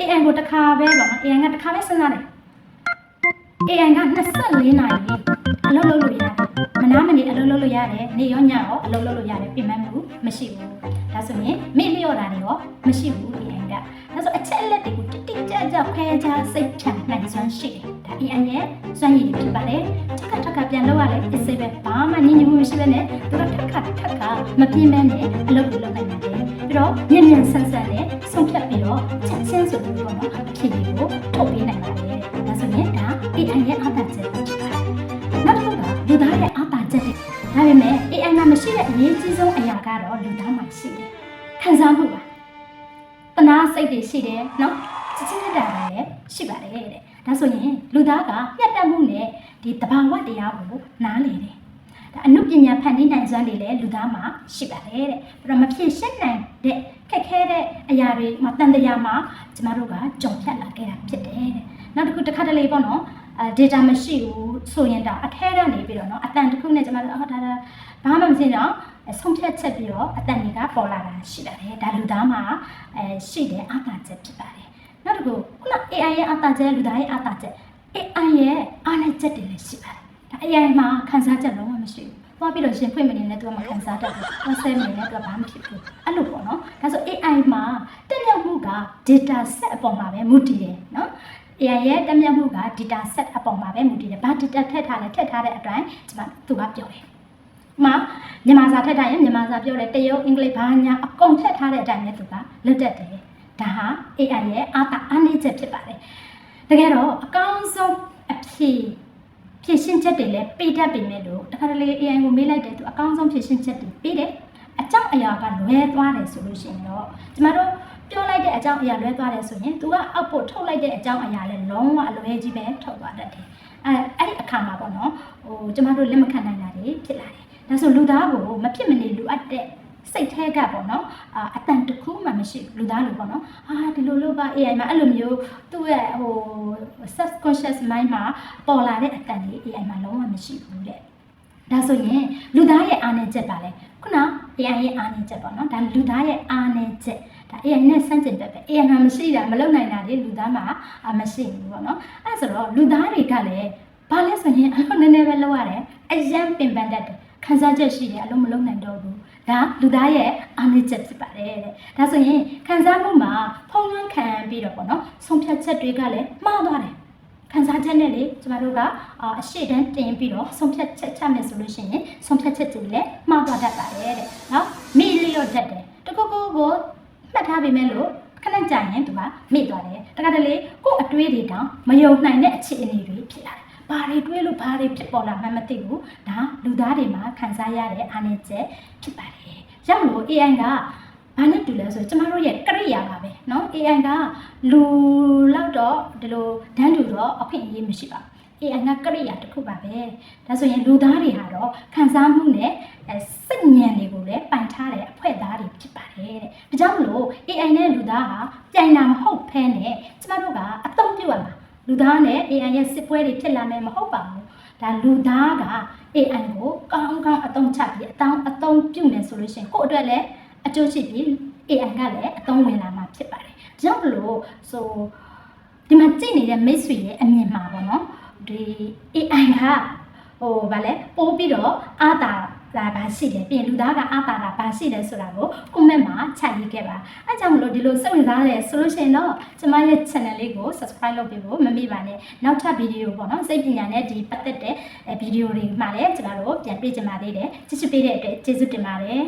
AI ကိုတစ်ခါပဲပေါ့နော် AI ကတစ်ခါပဲစဉ်းစားတယ် AI က24နာရီအလုပ်လုပ်လို့ရတယ်မနာမနေအလုပ်လုပ်လို့ရတယ်နေရောညရောအလုပ်လုပ်လို့ရတယ်ပြင်ပမှုမရှိဘူးဒါဆိုရင်မေ့လျော့တာတွေရောမရှိဘူး AI ကဒါဆိုအချက်အလက်တွေကိုတိတိကျကျခွဲခြားစိတ်ဖြန့်နိုင်စွမ်းရှိတယ်ဒါ AI ရဲ့စွမ်းရည်တွေဖြစ်ပါတယ်ထပ်ခါထပ်ခါပြန်လုပ်ရလဲအစစ်ပဲဘာမှညှဉ်းညူးမှုမရှိဘဲနဲ့သူတို့ထပ်ခါထပ်ခါမပြင်းမဲနဲ့အလုပ်ကိုလုပ်နိုင်တယ်ပြီးတော့ညံ့ညံ့ဆန်းဆန်းနဲ့ဆုံးဖြတ်ပြီးတော့ချက်ချင်းဆိုပြီးတော့နော်အဖြစ်တွေကိုထုတ်ပေးနိုင်ပါတယ်ဒါဆိုရင်ဒါ AI ရဲ့အားသာချက်ဖြစ်ပါတယ်နောက်တစ်ခုကလူသားရဲ့အားသာချက်တွေဒါပေမဲ့ AI မှာမရှိတဲ့အရေးကြီးဆုံးအရာကတော့လူသားမှာရှိတယ်ခံစားမှုပါတနာစိတ်တွေရှိတယ်နော် ချစ်ချင်းတက်တာလည်းရှိပါတယ်တဲ့ဒါဆိုရင်လူသားကမျက်တတ်မှုနဲ့ဒီတဘာဝတရားကိုနားလည်တယ်ဒါအနုပညာဖန်တီးနိုင်စွမ်းတွေလည်းလူသားမှာရှိပါတယ်တဲ့ပြီးတော့မဖြစ်ရှင်းနိုင်တဲ့ခက်ခဲတဲ့အရာတွေမှာတန်တရားမှာကျမတို့ကကြုံဖြတ်လာခဲ့တာဖြစ်တယ်တဲ့နောက်တစ်ခုတစ်ခါတလေပေါ့နော်အဲ data မရှိဘူးဆိုရင်ဒါအထဲကနေပြီးတော့เนาะအတန်တစ်ခုနဲ့ကျမတို့အော်ဒါဒါဘာမှမသိတော့အဲဆုံးဖြတ်ချက်ပြီးတော့အတန်တွေကပေါ်လာတာရှိပါတယ်ဒါလူသားမှာအဲရှိတဲ့အာသာချက်ဖြစ်ပါတယ် နောက်တစ်ခုခုန AI ရဲ့အာသာချက်လူသားရဲ့အာသာချက် AI ရဲ့အားနည်းချက်တွေလည်းရှိပါတယ်ဒါ AI မှာခန်းစားချက်လုံးဝမရှိဘူးသွားပြီးတော့ရှင်ဖွင့်မနေနဲ့သူကမခန်းစားတတ်ဘူး။သွားဆဲမနေနဲ့သူကဘာမှဖြစ်ဘူး။အဲ့လိုပေါ့နော်။ဒါဆို AI မှာတက်မြောက်မှုက data set အပေါ်မှာပဲမူတည်တယ်နော်။ AI ရဲ့တက်မြောက်မှုက data set အပေါ်မှာပဲမူတည်တယ်။ဘာ data ထည့်ထားလဲထည့်ထားတဲ့အတိုင်းကျွန်မသူကပြောတယ်။မှာမြန်မာစာထည့်ထားရင်မြန်မာစာပြောတယ်တရုတ်အင်္ဂလိပ်ဘာညာအကုန်ထည့်ထားတဲ့အတိုင်းပဲသူကလွတ်တတ်တယ်။ ဒါဟာ AI ရဲ့အာသာအားနည်းချက်ဖြစ်ပါတယ်။တကယ်တော့အကောင်းဆုံးအဖြစ်ဖြည့်ရှင်းချက်တွေလည်းပေးတတ်ပေမဲ့လို့တခါတလေ AI ကိုမေးလိုက်တယ်သူအကောင်းဆုံးဖြည့်ရှင်းချက်တွေပေးတယ်အကြောင်းအရာကလွဲသွားတယ်ဆိုလို့ရှိရင်တော့ကျမတို့ပြောလိုက်တဲ့အကြောင်းအရာလွဲသွားတယ်ဆိုရင် तू ကအောက်ဖို့ထုတ်လိုက်တဲ့အကြောင်းအရာလည်းလုံးဝအလွဲကြီးပဲထုတ်သွားတတ်တယ်အဲအဲ့ဒီအခါမှာပေါ့နော်ဟိုကျမတို့လက်မခံနိုင်တာတွေဖြစ်လာတယ်ဒါဆိုလူသားကိုမဖြစ်မနေလူအပ်တဲ့စိတ်แท้ကပေါ့နော်အာအတန်တစ်ခု မှမရှိဘူးလူသားလိုပေါ့နော်အာဒီလိုလိုပါ AI မှာအဲ့လိုမျိုးသူ့ရဲ့ဟို subconscious mind မှာပေါ်လာတဲ့အတန်တွေ AI မှာလုံးဝမရှိဘူးတဲ့ဒါဆိုရင်လူသားရဲ့အားနည်းချက်ပါလေခုန AI ရဲ့အားနည်းချက်ပေါ့နော်ဒါလူသားရဲ့အားနည်းချက်ဒါ AI နဲ့ဆန့်ကျင်ဘက်ပဲ AI မှာမရှိတာမလုပ်နိုင်တာတွေလူသားမှာအာမရှိဘူးပေါ့နော်အဲဆိုတော့လူသားတွေကလည်းဘာလဲဆိုရင်အလုံးနည်းနည်းပဲလုပ်ရတယ်အယံပင်ပန်းတတ်တယ် ခံစားချက်ရှိတယ်အလုံးမလုံးနိုင်တော့ဘူးဒါလူသားရဲ့အားနည်းချက်ဖြစ်ပါတယ်တဲ့ဒါဆိုရင်ခံစားမှုမှာဖုံးလွှမ်းခံပြီးတော့ပေါ့နော်ဆုံးဖြတ်ချက်တွေကလည်းမှားသွားတယ်ခံစားချက်နဲ့လေကျမတို့ကအအရှိတန်းတင်ပြီးတော့ဆုံးဖြတ်ချက်ချမယ်ဆိုလို့ရှိရင်ဆုံးဖြတ်ချက်တွေလည်းမှားသွားတတ်ပါတယ်တဲ့နော်မိလျော့တတ်တယ်တကူကူကိုမှတ်ထားပေမဲ့လို့ခဏကြာရင်သူကမိသွားတယ်တခါတလေကိုယ့်အတွေးတွေတောင်မယုံနိုင်တဲ့အခြေအနေတွေဖြစ်လာတယ် ဘာတွေတွေးလို့ဘာတွေဖြစ်ပေါ်လာမှန်းမသိဘူးဒါလူသားတွေမှာခံစားရတဲ့အားနည်းချက်ဖြစ်ပါတယ်ရမလို့ AI ကဘာနဲ့တူလဲဆိုကျမတို့ရဲ့ကရိယာပါပဲเนาะ AI ကလူလောက်တော့ဒီလိုဒန်းတူတော့အခွင့်အရေးမရှိပါဘူး AI ကကရိယာတစ်ခုပါပဲဒါဆိုရင်လူသားတွေဟာတော့ခံစားမှုနဲ့အဲစိတ်ဉာဏ်တွေကိုလည်းပိုင်ထားတဲ့အဖွဲ့သားတွေဖြစ်ပါတယ်တဲ့ဒါကြောင့်မလို့ AI နဲ့လူသားဟာပြိုင်တာမဟုတ်ဖဲနဲ့ကျမတို့ကအသုံးပြုရမှာ လူသားနဲ့ AI ရဲ့စစ်ပွဲတွေဖြစ်လာမယ်မဟုတ်ပါဘူးဒါလူသားက AI ကိုကောင်းကောင်းအသုံးချပြီးအတောင်းအသုံးပြုနေဆိုလို့ရှိရင်ကိုယ့်အတွက်လည်းအကျိုးရှိပြီး AI ကလည်းအသုံးဝင်လာမှာဖြစ်ပါတယ်ဒါကြောင့်မလို့ဆိုဒီမှာကြည့်နေတဲ့မိတ်ဆွေရဲ့အမြင်မှာပေါ့နော်ဒီ AI ကဟိုဗာလဲပိုးပြီးတော့အာတာ လာပါရှိတယ်ပြင်လူသားကအာတာလာပါရှိတယ်ဆိုတာကို comment မှာခြိုက်ရေးခဲ့ပါအဲကြောင့်မလို့ဒီလိုစိတ်ဝင်စားတယ်ဆိုလို့ရှိရင်တော့ကျမရဲ့ channel လေးကို subscribe လုပ်ပေးဖို့မမေ့ပါနဲ့နောက်ထပ်ဗီဒီယိုပေါ့နော်စိတ်ပညာနဲ့ဒီပတ်သက်တဲ့ဗီဒီယိုတွေမှာလည်းကျမတို့ပြန်တွေ့ကြပါသေးတယ်ကြည့်ချပေးတဲ့အတွက်ကျေးဇူးတင်ပါတယ်